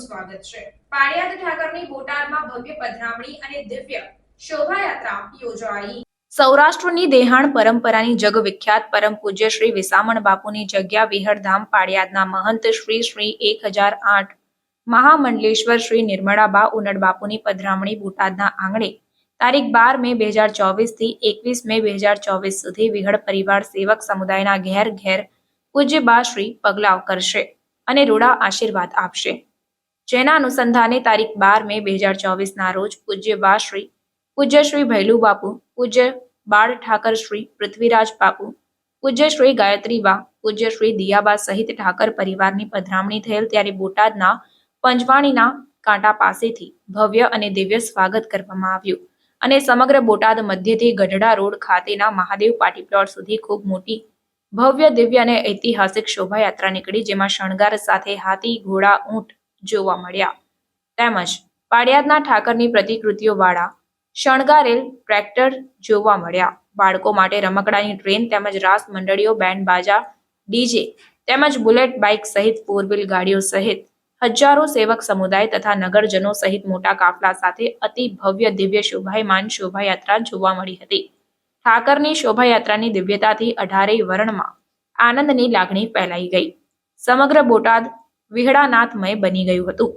સ્વાગત છે. પાળિયાદ ઠાકરની બોટાદમાં ભવ્ય પધરામણી અને દિવ્ય શોભાયાત્રા યોજાઈ. સૌરાષ્ટ્રની દેહાણ પરંપરાની જગવિખ્યાત પરમ પૂજ્ય શ્રી વિસામણ બાપુની જગ્યા વિહરધામ પાળિયાદના મહંત શ્રી શ્રી એક હજાર આઠ. મહામંડલેશ્વર શ્રી નિર્મળાબા ઉનડ બાપુની પધરામણી બોટાદના આંગણે. તારીખ બાર મે બે હજાર ચોવીસથી એકવીસ મે બે હજાર ચોવીસ સુધી વિહળ પરિવાર સેવક સમુદાયના ઘેર ઘેર પૂજ્ય બા શ્રી પગલાવ કરશે અને રૂડા આશીર્વાદ આપશે. જેના અનુસંધાને તારીખ બાર મે બે હજાર ચોવીસના રોજ પૂજ્ય બાશ્રી પૂજ્ય શ્રી ભૈલુ બાપુ પૂજ્ય બાળ ઠાકર શ્રી પૃથ્વીરાજ બાપુ, પૂજ્ય શ્રી ગાયત્રી બા, પૂજ્ય શ્રી દિયાબા સહિત ઠાકર પરિવારની પધરામણી થયેલ ત્યારે બોટાદના પંજવાણીના કાંટા પાસેથી ભવ્ય અને દિવ્ય સ્વાગત કરવામાં આવ્યું અને સમગ્ર બોટાદ મધ્યથી ગઢડા રોડ ખાતેના મહાદેવ પાર્ટી પ્લોટ સુધી ખૂબ મોટી ભવ્ય દિવ્ય અને ઐતિહાસિક શોભાયાત્રા નીકળી જેમાં શણગાર સાથે હાથી, ઘોડા, ઊંટ જોવા મળ્યા. તેમજ પાડિયાદના ઠાકરની પ્રતિકૃતિઓ વાળા શણગારેલ ટ્રેક્ટર જોવા મળ્યા. બાળકો માટે રમકડાની ટ્રેન તેમજ રાસ મંડળીઓ, બેન્ડ બાજા, ડીજે તેમજ બુલેટ બાઇક સહિત ફોર વ્હીલ ગાડીઓ સહિત હજારો સેવક સમુદાય તથા નગરજનો સહિત મોટા કાફલા સાથે અતિ ભવ્ય દિવ્ય શોભાયમાન શોભાયાત્રા જોવા મળી હતી. ઠાકરની શોભાયાત્રાની દિવ્યતાથી અઢારેય વર્ણમાં આનંદની લાગણી ફેલાઈ ગઈ. સમગ્ર બોટાદ વિહડાનાથમય બની ગયું હતું.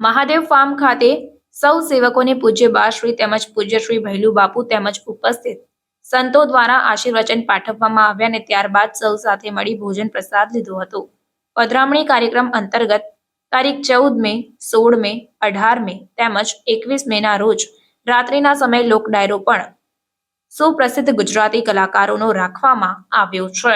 મહાદેવ ફાર્મ ખાતે સૌ સેવકોને પૂજ્ય બાશ્રી તેમજ પૂજ્ય શ્રી ભૈલુ બાપુ તેમજ ઉપસ્થિત સંતો દ્વારા આશીર્વચન પાઠવવામાં આવ્યા અને ત્યારબાદ સૌ સાથે મળી ભોજન પ્રસાદ લીધો હતો. પધરામણી કાર્યક્રમ અંતર્ગત તારીખ ચૌદ મે, સોળ મે, અઢાર મે તેમજ એકવીસ મેના રોજ રાત્રિના સમયે લોક ડાયરો પણ સુપ્રસિદ્ધ ગુજરાતી કલાકારોનો રાખવામાં આવ્યો છે.